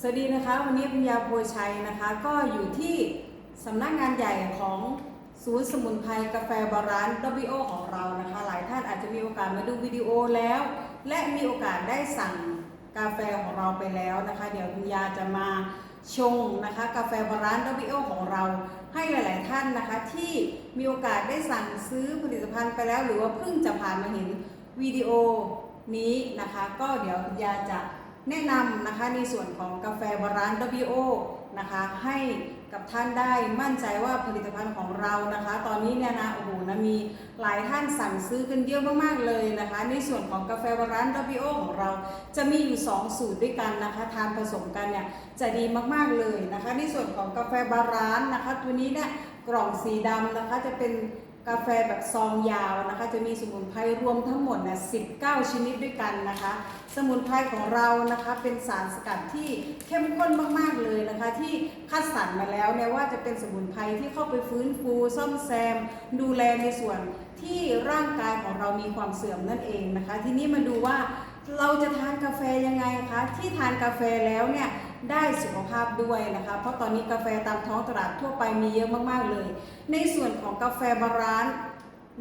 สวัสดีนะคะ วันนี้ปัญญาโพชัยนะคะ ก็อยู่ที่สำนักงานใหญ่ของศูนย์สมุนไพรกาแฟบาราน WO ของเรานะคะ หลายท่านอาจจะมีโอกาสมาดูวิดีโอแล้ว และมีโอกาสได้สั่งกาแฟของเราไปแล้วนะคะ เดี๋ยวปัญญาจะมาชงนะคะ กาแฟบาราน WO ของเราให้หลาย ๆ ท่านนะคะ ที่มีโอกาสได้สั่งซื้อผลิตภัณฑ์ไปแล้ว หรือว่าเพิ่งจะผ่านมาเห็นวิดีโอนี้นะคะ ก็เดี๋ยวปัญญาจะ แนะนำนะคะในส่วนของกาแฟบาร้าน WO นะคะให้กับท่านได้มั่นใจว่าผลิตภัณฑ์ของเรานะคะ ตอนนี้เนี่ยนะโอ้โหนะมีหลายท่านสั่งซื้อกันเยอะมากๆเลยนะคะ ในส่วนของกาแฟบาร้าน WO ของเราจะมีอยู่ 2 สูตรด้วยกันนะคะ ทานผสมกันเนี่ยจะดีมากๆเลยนะคะ ในส่วนของกาแฟบร้านนะคะ ตัวนี้เนี่ยกล่องสีดำนะคะจะเป็น กาแฟแบบซองยาวนะคะ จะมีสมุนไพรรวมทั้งหมดนะ19 ชนิดด้วยกันนะคะ สมุนไพรของเรานะคะเป็นสารสกัดที่เข้มข้นมากๆเลยนะคะ ที่คัดสรรมาแล้วเนี่ยว่าจะเป็นสมุนไพรที่เข้าไปฟื้นฟูซ่อมแซม ดูแลในส่วนที่ร่างกายของเรามีความเสื่อมนั่นเองนะคะ ทีนี้มาดูว่า เราจะทานกาแฟยังไงคะที่ทานกาแฟแล้วเนี่ยได้สุขภาพด้วยนะคะ เพราะตอนนี้กาแฟตามท้องตลาดทั่วไปมีเยอะมากๆเลย ในส่วนของกาแฟบาร้าน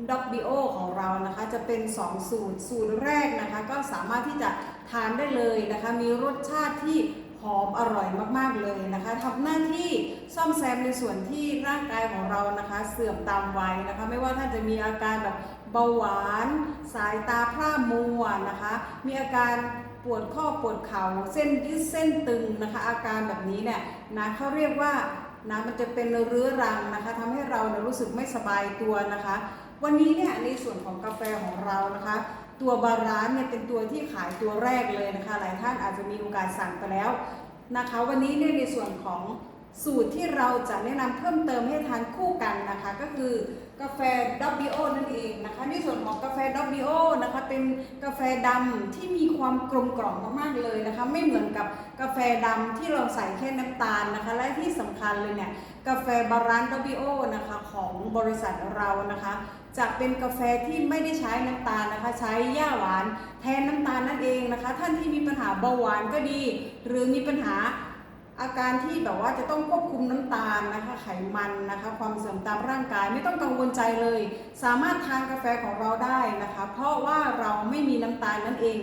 ด็อกบิโอของเรานะคะจะเป็น 2 สูตร สูตรแรกนะคะ ก็สามารถที่จะทานได้เลยนะคะ มีรสชาติที่หอมอร่อยมากๆเลยนะคะทำหน้าที่ซ่อมแซมในส่วนที่ร่างกายของเรานะคะ เสื่อมตามวัยนะคะ ไม่ว่าท่านจะมีอาการแบบ เบาหวาน สายตาพร่ามัวนะคะ มีอาการปวดข้อปวดเข่าเส้นยืดเส้นตึงนะคะ อาการแบบนี้เนี่ยนะเขาเรียกว่านะมันจะเป็นเรื้อรังนะคะทำให้เราเนี่ยรู้สึกไม่สบายตัวนะคะ วันนี้เนี่ยในส่วนของกาแฟของเรานะคะ ตัวบาร้านเนี่ยเป็นตัวที่ขายตัวแรกเลยนะคะ หลายท่านอาจจะมีโอกาสสั่งไปแล้วนะคะ วันนี้เนี่ยในส่วนของ สูตรที่เราจะแนะนำเพิ่มเติมให้ทานคู่กันนะคะ ก็คือกาแฟดับบิโอนั่นเองนะคะในส่วนของกาแฟดับบิโอนะคะเป็นกาแฟดำที่มีความกลมกล่อมมากๆเลยนะคะ ไม่เหมือนกับกาแฟดำที่เราใส่แค่น้ำตาลนะคะ และที่สำคัญเลยเนี่ยกาแฟบารานดับบิโอนะคะของบริษัทเรานะคะ จะเป็นกาแฟที่ไม่ได้ใช้น้ำตาลนะคะ ใช้หญ้าหวานแทนน้ำตาลนั่นเองนะคะ ท่านที่มีปัญหาเบาหวานก็ดี หรือมีปัญหา อาการที่แบบว่าจะต้องควบคุมน้ำตาลนะคะ ไขมันนะคะ ความเสื่อมตามร่างกายไม่ต้องกังวลใจเลย สามารถทานกาแฟของเราได้นะคะ เพราะว่าเราไม่มีน้ำตาลนั่นเอง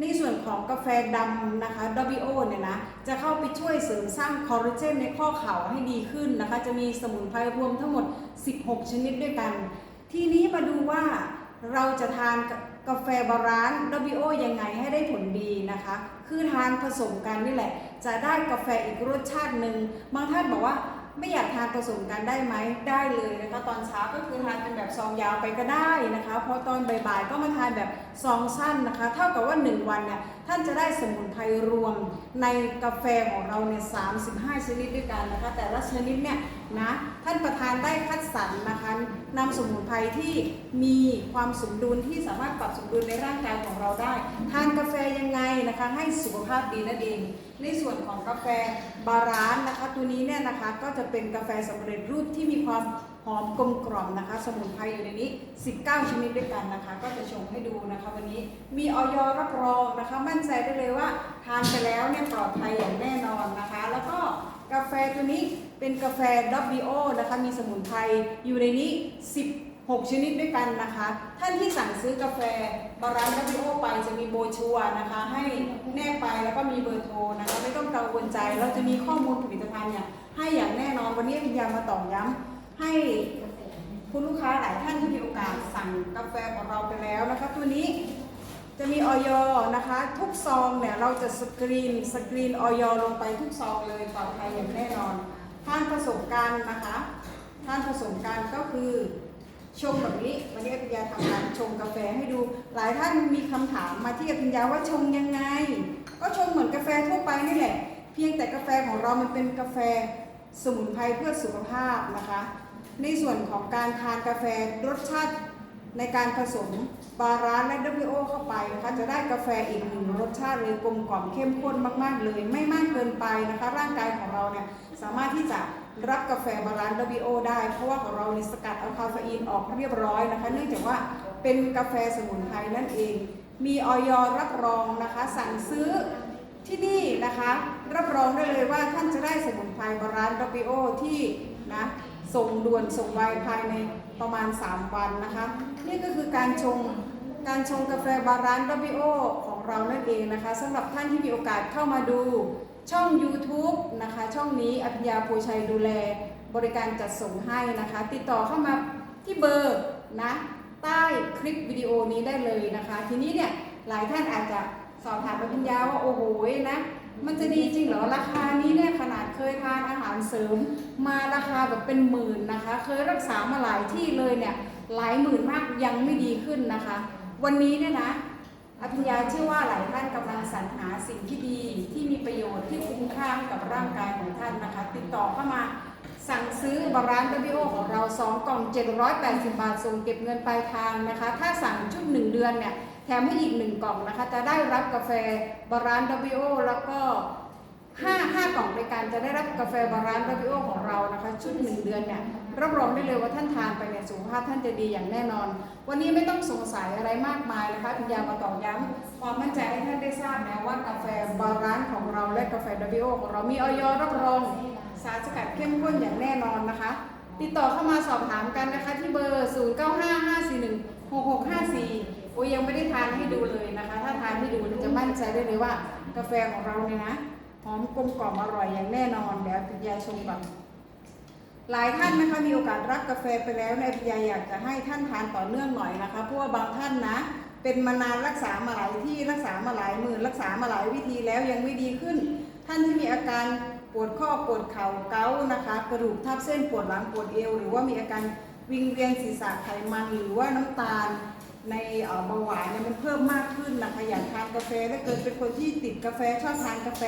ในส่วนของกาแฟดำนะคะ WO เนี่ยนะ จะเข้าไปช่วยเสริมสร้างคอลลาเจนในข้อเข่าให้ดีขึ้นนะคะ จะมีสมุนไพรรวมทั้งหมด 16 ชนิดด้วยกัน ทีนี้มาดูว่าเราจะทานกาแฟบาร้าน WO ยังไงให้ได้ผลดีนะคะ คือทานผสมกันนี่แหละ จะได้กาแฟอีกรสชาติหนึ่งบางท่านบอกว่าไม่อยากทานผสมกันได้ไหมได้เลยนะคะตอนเช้าก็คือทานเป็นแบบซองยาวไปก็ได้นะคะพอตอนบ่ายๆก็มาทานแบบซองสั้นนะคะ เท่ากับว่า 1 วันเนี่ยท่านจะได้สมุนไพรรวมในกาแฟของเราเนี่ย35ชนิดด้วยกันนะคะ แต่ละชนิดเนี่ยนะท่านประธานได้คัดสรรนะคะนำสมุนไพรที่มีความสมดุลที่สามารถปรับสมดุลในร่างกายของเราได้ ทานกาแฟยังไงนะคะให้สุขภาพดีนั่นเอง ในส่วนของกาแฟบารานนะคะ ตัวนี้เนี่ยนะคะก็จะเป็นกาแฟสำเร็จรูปที่มีความหอมกลมกล่อมนะคะ สมุนไพรอยู่ในนี้ 19 ชนิดด้วยกันนะคะ ก็จะชงให้ดูนะคะ วันนี้มีออยรับรองนะคะ มั่นใจได้เลยว่า ทานไปแล้วเนี่ยปลอดภัยอย่างแน่นอนนะคะ แล้วก็กาแฟตัวนี้เป็นกาแฟ WO นะคะ มีสมุนไพรอยู่ในนี้ 6 ชนิดด้วยกันนะคะ ท่านที่สั่งซื้อกาแฟบาร้าน WO ไปจะมีโบชัวนะคะ ให้แนบไปแล้วก็มีเบอร์โทรนะคะ ไม่ต้องกังวลใจ เราจะมีข้อมูลผลิตภัณฑ์เนี่ยให้อย่างแน่นอนวันนี้พิญญามาตอกย้ำให้คุณลูกค้าหลายท่านที่มีโอกาสสั่งกาแฟของเราไปแล้วนะคะ ตัวนี้จะมีออยนะคะ ทุกซองเนี่ยเราจะสกรีนสกรีนออยลงไปทุกซองเลยปลอดภัยอย่างแน่นอนท่านผสมกันนะคะ ท่านผสมกันก็คือ ชงแบบนี้วันนี้อภิญญาทำการชงกาแฟให้ดู หลายท่านมีคำถามมาที่อภิญญาว่าชงยังไง ก็ชงเหมือนกาแฟทั่วไปนี่แหละ เพียงแต่กาแฟของเรามันเป็นกาแฟสมุนไพรเพื่อสุขภาพนะคะ ในส่วนของการทานกาแฟรสชาติ ในการผสมบาร้านและ WO เข้าไปนะคะจะได้กาแฟอีกหนึ่งรสชาติเลยกลมกล่อมเข้มข้นมาก ๆ เลย ไม่มากเกินไปนะคะ ร่างกายของเราเนี่ยสามารถที่จะรับกาแฟบาร้าน WO ได้ เพราะว่าของเรานี่สกัดเอาคาเฟอีนออกเรียบร้อยนะคะ เนื่องจากว่าเป็นกาแฟสมุนไพรนั่นเอง มีออยรับรองนะคะ สั่งซื้อที่นี่นะคะ รับรองได้เลยว่าท่านจะได้สมุนไพรบาลานซ์ดอปิโอที่นะ ส่งด่วนส่งไวภายในประมาณ 3 วันนะคะ นี่ก็คือการชงการชงกาแฟบาลานซ์ดอปิโอของเรานั่นเองนะคะสำหรับท่านที่มีโอกาสเข้ามาดูช่อง YouTube นะคะ ช่องนี้อภิญญาภูชัยดูแลบริการจัดส่งให้นะคะ ติดต่อเข้ามาที่เบอร์นะใต้คลิปวิดีโอนี้ได้เลยนะคะ ทีนี้เนี่ยหลายท่านอาจจะสอบถามอภิญญาว่าโอ้โหนะมันจะดีจริงเหรอราคานี้เนี่ยคยทานอาหา ริมมาราคาแบบเป็นหมื่นนะคะ เคยรักษามาหลายที่เลยเนี่ยหลายหมื่นมากยังไม่ดีขึ้นนะคะ วันนี้เนี่ยนะอภิญญาเชื่อว่าหลายท่านกำลังสรรหาสิ่งที่ดีที่มีประโยชน์ที่คุ้มค่ากับร่างกายของท่านนะคะ ติดต่อเข้ามาสั่งซื้อบาร้านวิโอของเรา2กล่อง 780 บาทส่งเก็บเงินปลายทางนะคะ ถ้าสั่งชุด1เดือนเนี่ยแถมให้อีก 1 กล่องนะคะ จะได้รับกาแฟบาร้านวิโอแล้วก็ ห้าห้ากล่องในการจะได้รับกาแฟบาลานซ์บาบิโอของเรานะคะ ชุดหนึ่งเดือนเนี่ยรับรองได้เลยว่าท่านทานไปเนี่ยสุขภาพท่านจะดีอย่างแน่นอน วันนี้ไม่ต้องสงสัยอะไรมากมายนะคะพิญญามาตอกย้ำความมั่นใจให้ท่านได้ทราบนะว่ากาแฟบาลานซ์ของเราและกาแฟบาบิโอของเรามีออยรับรองสารสกัดเข้มข้นอย่างแน่นอนนะคะ ติดต่อเข้ามาสอบถามกันนะคะที่เบอร์ 0 9 5 5 4 1 6 6 5 4 โอ้ยังไม่ได้ทานให้ดูเลยนะคะ ถ้าทานให้ดูจะมั่นใจได้เลยว่ากาแฟของเราเนี่ยนะ หอมกลมกล่อมอร่อยอย่างแน่นอนเดี๋ยวพิยาชมก่อนหลายท่านนะคะมีโอกาสรับกาแฟไปแล้วในยพิยาอยากจะให้ท่านทานต่อเนื่องหน่อยนะคะเพราะว่าบางท่านนะ เป็นมานานรักษามาหลายที่รักษามาหลายหมื่นรักษามาหลายวิธีแล้วยังไม่ดีขึ้น ท่านที่มีอาการปวดข้อปวดเข่าเกานะคะ กระดูกทับเส้นปวดหลังปวดเอว หรือว่ามีอาการวิงเวียนศีรษะไขมันหรือว่าน้ำตาล ในเบาหวานเนี่ยมันเพิ่มมากขึ้นนะคะอยากทานกาแฟถ้าเกิดเป็นคนที่ติดกาแฟชอบทานกาแฟ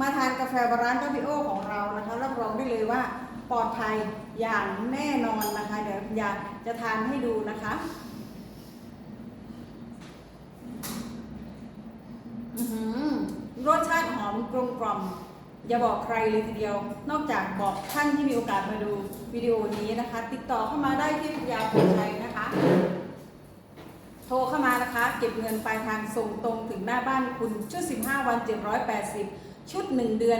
มาทานกาแฟบร้านกาบิโอของเรานะคะรับรองได้เลยว่าปลอดภัยอย่างแน่นอนนะคะเดี๋ยวอยากจะทานให้ดูนะคะอือหือรสชาติหอมกลมกล่อมอย่าบอกใครเลยทีเดียว นอกจากบอกท่านที่มีโอกาสมาดูวิดีโอนี้นะคะ ติดต่อเข้ามาได้ที่ยาปูชัยนะคะ โทรเข้ามานะคะ เก็บเงินปลายทางส่งตรงถึงหน้าบ้านคุณชุด 15 วัน 780 ชุด 1 เดือน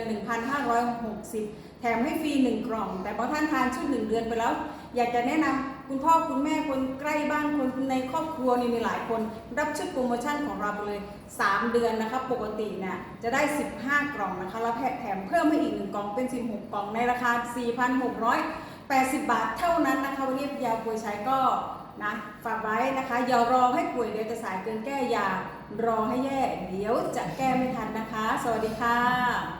1,560 แถมให้ฟรี 1 กล่อง แต่พอท่านทานชุด 1 เดือนไปแล้ว อยากจะแนะนำคุณพ่อคุณแม่คนใกล้บ้านคนในครอบครัวนี่มีหลายคน รับชุดโปรโมชั่นของเราไปเลย 3 เดือนนะคะ ปกติเนี่ยจะได้ 15 กล่องนะคะแล้วแถมเพิ่มให้อีก 1 กล่องเป็น 16 กล่องในราคา 4,680 บาทเท่านั้นนะคะวันนี้ยาป่วยใช้ก็ นะฝากไว้นะคะอย่ารอให้ป่วยเดี๋ยวจะสายเกินแก้อย่ารอให้แย่เดี๋ยวจะแก้ไม่ทันนะคะ สวัสดีค่ะ